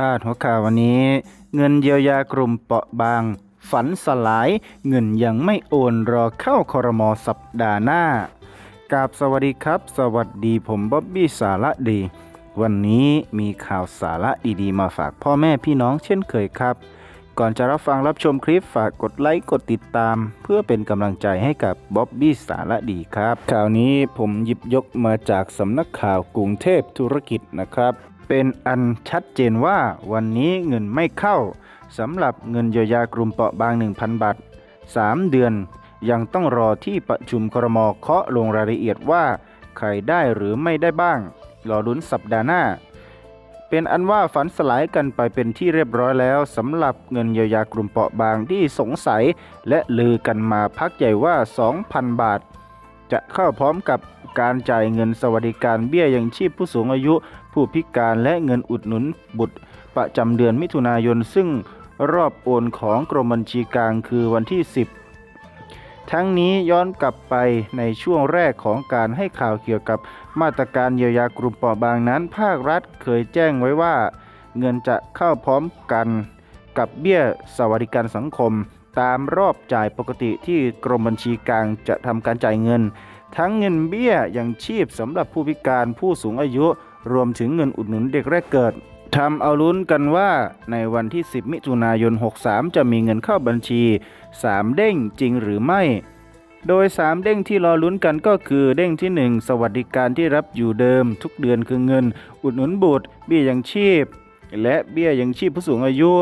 พาดหัวข่าววันนี้ เงินเยียวยากลุ่มเปราะบาง ฝันสลาย เงินยังไม่โอนรอเข้าคอรมอสัปดาห์หน้ากาบสวัสดีครับ สวัสดีผมบ๊อบบี้สาระดี วันนี้มีข่าวสาระดีๆ มาฝากพ่อแม่พี่น้องเช่นเคยครับ ก่อนจะรับฟังรับชมคลิปฝากกดไลค์กดติดตาม เพื่อเป็นกำลังใจให้กับบ๊อบบี้สาระดีครับ ข่าวนี้ผมหยิบยกมาจากสำนักข่าวกรุงเทพธุรกิจนะครับ เป็นอันชัดเจนว่าวันนี้เงินไม่เข้าสำหรับเงินเยียวยากลุ่มเปราะบาง 1,000 บาท 3 เดือน ยังต้องรอที่ประชุมครมเคาะลงรายละเอียดว่า ใครได้หรือไม่ได้บ้าง รอลุ้นสัปดาห์หน้า เป็นอันว่าฝันสลายกันไปเป็นที่เรียบร้อยแล้วสำหรับเงินเยียวยากลุ่มเปราะบางที่สงสัย และลือกันมาพักใหญ่ว่า 2,000 บาท จะเข้าพร้อมกับการจ่ายเงินสวัสดิการเบี้ยยังชีพผู้สูงอายุ ผู้พิการและเงินอุดหนุนบุตรประจำเดือนมิถุนายน ซึ่งรอบโอนของกรมบัญชีกลางคือวันที่ 10 ทั้งนี้ย้อนกลับไปในช่วงแรกของการให้ข่าวเกี่ยวกับมาตรการเยียวยากลุ่มเปราะบางนั้น ภาครัฐเคยแจ้งไว้ว่า เงินจะเข้าพร้อมกันกับเบี้ยสวัสดิการสังคม ตามรอบจ่ายปกติที่กรมบัญชีกลางจะทำการจ่ายเงิน ทั้งเงินเบี้ยยังชีพสำหรับผู้พิการผู้สูงอายุ รวมถึงเงินอุดหนุนเด็กแรกเกิดทำเอาลุ้นกันว่าในวันที่ 10 มิถุนายน 63 จะมีเงินเข้าบัญชี 3 เด้งจริงหรือไม่ โดย 3 เด้งที่รอลุ้นกันก็คือเด้งที่ 1 สวัสดิการที่รับอยู่เดิม ทุกเดือนคือเงิน อุดหนุนบุตร เบี้ยยังชีพ และเบี้ยยังชีพผู้สูงอายุ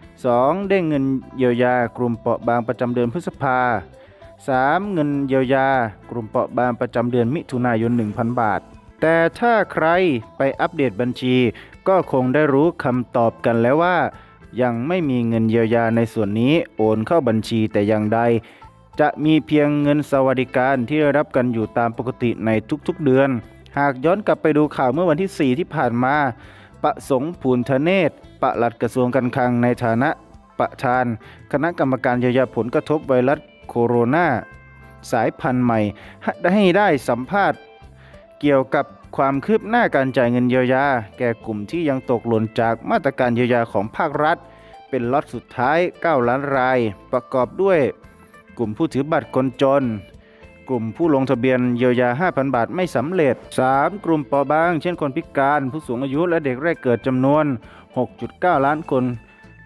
2. เด้งเงินเยียวยากลุ่มเปราะบางประจำเดือนพฤษภา 3. เงินเยียวยากลุ่มเปราะบางประจำเดือนมิถุนายน 1,000 บาท แต่ถ้าใครไปอัปเดตบัญชี ก็คงได้รู้คำตอบกันแล้วว่า ยังไม่มีเงินเยียวยาในส่วนนี้โอนเข้าบัญชีแต่อย่างใด จะมีเพียงเงินสวัสดิการที่ได้รับกันอยู่ตามปกติในทุกๆเดือน หากย้อนกลับไปดูข่าวเมื่อวันที่ 4 ที่ผ่านมา ประสงค์ผูนทเนศประหลัดกระทรวงการคลังในฐานะประธาน คณะกรรมการเยียวยาผลกระทบไวรัสโคโรนาสายพันธุ์ใหม่ให้ได้สัมภาษณ์ เกี่ยวกับความคืบหน้าการจ่ายเงินเยียวยา แก่กลุ่มที่ยังตกหล่นจากมาตรการเยียวยาของภาครัฐ เป็นล็อตสุดท้าย 9 ล้านราย ประกอบด้วย กลุ่มผู้ถือบัตรคนจน กลุ่มผู้ลงทะเบียนเยียวยา 5,000 บาทไม่สำเร็จ 3. กลุ่มเปราะบาง เช่นคนพิการ ผู้สูงอายุและเด็กแรกเกิดจำนวน 6.9 ล้านคน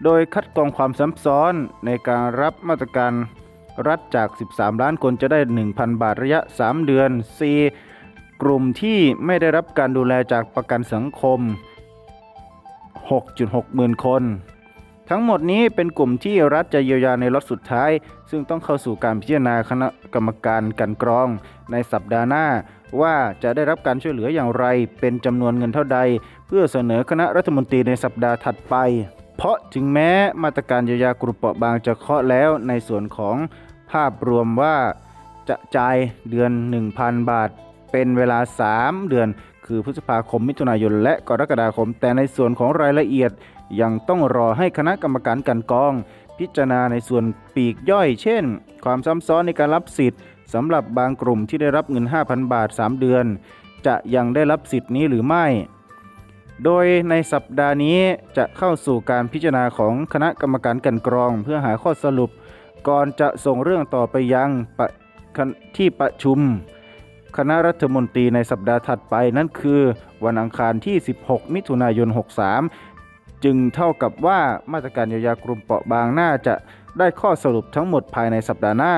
โดยคัดกรองความซ้ำซ้อนในการรับมาตรการรัฐจาก 13 ล้านคนจะได้ 1,000 บาทระยะ 3 เดือน 4. กลุ่มที่ไม่ได้รับการดูแลจากประกันสังคม 6.6หมื่นคน ทั้งหมดนี้เป็นกลุ่มที่รัฐจะเยียวยาในล็อตสุดท้าย ซึ่งต้องเข้าสู่การพิจารณาคณะกรรมการกันกรอง ในสัปดาห์หน้า ว่าจะได้รับการช่วยเหลืออย่างไร เป็นจำนวนเงินเท่าใด เพื่อเสนอคณะรัฐมนตรีในสัปดาห์ถัดไป เพราะถึงแม้มาตรการเยียวยากลุ่มเปราะบางจะเคาะแล้วในส่วนของภาพรวมว่าจะจ่ายเดือน 1,000 บาท เป็นเวลา 3 เดือน คือพฤษภาคมมิถุนายนและกรกฎาคม แต่ในส่วนของรายละเอียด ยังต้องรอให้คณะกรรมการกันกรอง พิจารณาในส่วนปีกย่อย เช่น ความซ้ำซ้อนในการรับสิทธิ์สำหรับบางกลุ่มที่ได้รับเงิน 5,000 บาท 3 เดือน จะยังได้รับสิทธิ์นี้หรือไม่ โดยในสัปดาห์นี้จะเข้าสู่การพิจารณาของคณะกรรมการกันกรอง เพื่อหาข้อสรุป ก่อนจะส่งเรื่องต่อไปยังที่ประชุม คณะรัฐมนตรีในสัปดาห์ถัดไปนั่นคือ วันอังคารที่ 16 มิถุนายน 63 จึงเท่ากับว่ามาตรการเยียวยากลุ่มเปราะบางน่าจะได้ข้อสรุปทั้งหมดภายในสัปดาห์หน้า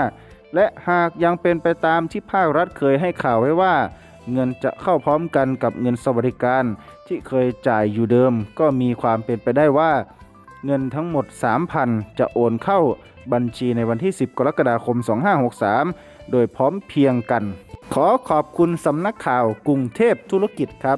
และหากยังเป็นไปตามที่ภาครัฐเคยให้ข่าวไว้ว่า เงินจะเข้าพร้อมกันกับเงินสวัสดิการ ที่เคยจ่ายอยู่เดิม ก็มีความเป็นไปได้ว่า เงินทั้งหมด 3,000 จะโอนเข้าบัญชีในวันที่ 10 กรกฎาคม 2563 โดยพร้อมเพียงกัน ขอขอบคุณสำนักข่าวกรุงเทพธุรกิจครับ